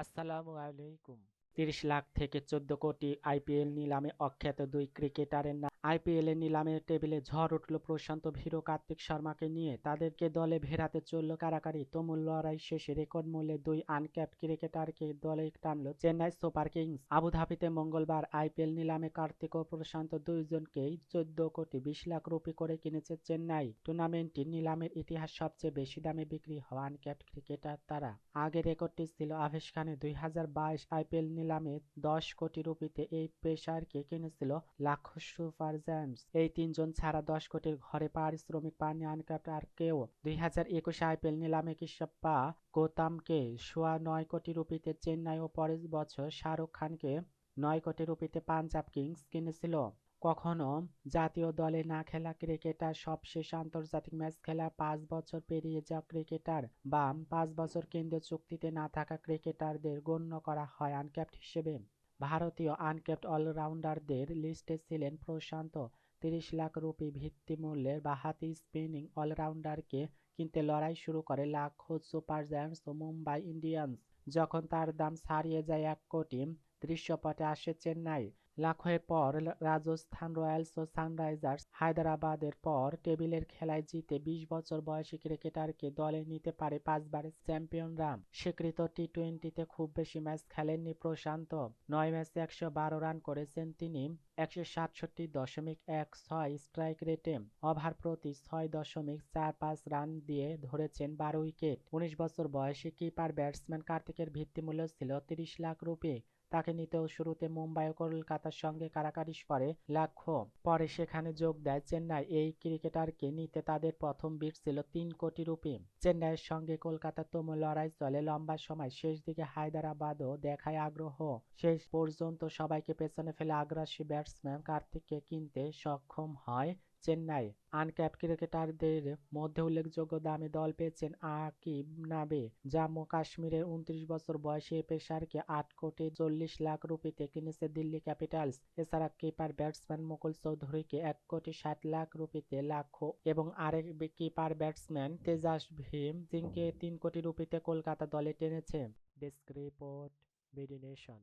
আসসালামু আলাইকুম। তিরিশ লাখ থেকে চোদ্দ কোটি আইপিএল নিলামে অখ্যাত দুই ক্রিকেটারের নাম। আইপিএল এর নিলামের টেবিলে ঝড় উঠল প্রশান্ত ভীরু, কার্তিক শর্মাকে নিয়ে। তাদেরকে দলে ভেড়াতে চলল কারাকারি। তুমুল লড়াই শেষে রেকর্ড মূল্যে দুই আনক্যাপ ক্রিকেটারকে দলে টানল চেন্নাই সুপার কিংস। আবুধাবিতে মঙ্গলবার আইপিএল নিলামে কার্তিক ও প্রশান্ত দুইজনকেই চোদ্দ কোটি বিশ লাখ রুপি করে কিনেছে চেন্নাই। টুর্নামেন্টটি নিলামের ইতিহাস সবচেয়ে বেশি দামে বিক্রি হওয়া আনক্যাপ ক্রিকেটার তারা। আগে রেকর্ডটি ছিল আভেশ খানে দুই হাজার বাইশ আইপিএল নিলামে দশ কোটি রুপিতে এই পেশারকে কিনেছিল লাখো সুপার জায়ান্টস এই তিনজন ছাড়া দশ কোটির ঘরে পারিশ্রমিক পাননি আনক্যাপ্ট আর কেউ। দুই হাজার একুশ আইপিএল নিলামে কৃষপ্পা গোতামকে সোয়া নয় কোটি রুপিতে চেন্নাই ও পরের বছর শাহরুখ খানকে নয় কোটি রুপিতে পাঞ্জাব কিংস কিনেছিল। কখনো জাতীয় দলে না খেলা ক্রিকেটার সবশেষ আন্তর্জাতিক ম্যাচ খেলা পাঁচ বছর পেরিয়ে যাওয়া ক্রিকেটার বা পাঁচ বছর কেন্দ্রীয় চুক্তিতে না থাকা ক্রিকেটারদের গণ্য করা হয় আনক্যাপ্ট হিসেবে। ভারতীয় আনক্যাপ্ট অলরাউন্ডারদের লিস্টে ছিলেন প্রশান্ত, তিরিশ লাখ রুপি ভিত্তিমূল্যের বাহাতি স্পিনিং অলরাউন্ডারকে কিনতে লড়াই শুরু করে লাখো সুপার জায়ান্টস ও মুম্বাই ইন্ডিয়ান্স। যখন তার দাম ছাড়িয়ে যায় এক কোটি, দৃশ্যপটে আসে চেন্নাই। লাখের পর রাজস্থান রয়্যালস ও সানরাইজার্স হায়দ্রাবাদের পর টেবিলের খেলায় জিতে বিশ বছর বয়সী ক্রিকেটারকে দলে নিতে পারে পাঁচবারের চ্যাম্পিয়নরা স্বীকৃত টি টোয়েন্টিতে খুব বেশি ম্যাচ খেলেননি প্রশান্ত। নয় ম্যাচে একশো বারো রান করেছেন তিনি, একশো সাতষট্টি দশমিক এক ছয় স্ট্রাইক রেটে। ওভার প্রতি ছয় দশমিক চার পাঁচ রান দিয়ে ধরেছেন বারো উইকেট। উনিশ বছর বয়সী কিপার ব্যাটসম্যান কার্তিকের ভিত্তিমূল্য ছিল তিরিশ লাখ রুপি। তাকে নিতেও শুরুতে মুম্বাই ও কলকাতার সঙ্গে কারাকারি করে লাখো। পরে সেখানে যোগ দেয় চেন্নাই। এই ক্রিকেটারকে নিতে তাদের প্রথম বিট ছিল তিন কোটি রুপি। চেন্নাইয়ের সঙ্গে কলকাতার তুমুল লড়াই চলে লম্বা সময়। শেষ দিকে হায়দ্রাবাদও দেখায় আগ্রহ। শেষ পর্যন্ত সবাইকে পেছনে ফেলে আগ্রাসী ব্যাটসম্যান কার্তিককে কিনতে সক্ষম হয় চেন্নাই আনক্যাপ ক্রিকেটারদের মধ্যে উল্লেখযোগ্য দামে দল পেয়েছেন আকিব নাবে জাম্মু কাশ্মীরের উনত্রিশ বছর বয়সী পেশারকে আট কোটি চল্লিশ লাখ রুপিতে কিনেছে দিল্লি ক্যাপিটালস। এছাড়া কিপার ব্যাটসম্যান মুকুল চৌধুরীকে এক কোটি ষাট লাখ রুপিতে লাখো এবং আরেক কিপার ব্যাটসম্যান তেজাস ভীম সিংকে তিন কোটি রুপিতে কলকাতা দলে টেনেছে। Desk report, BD nation.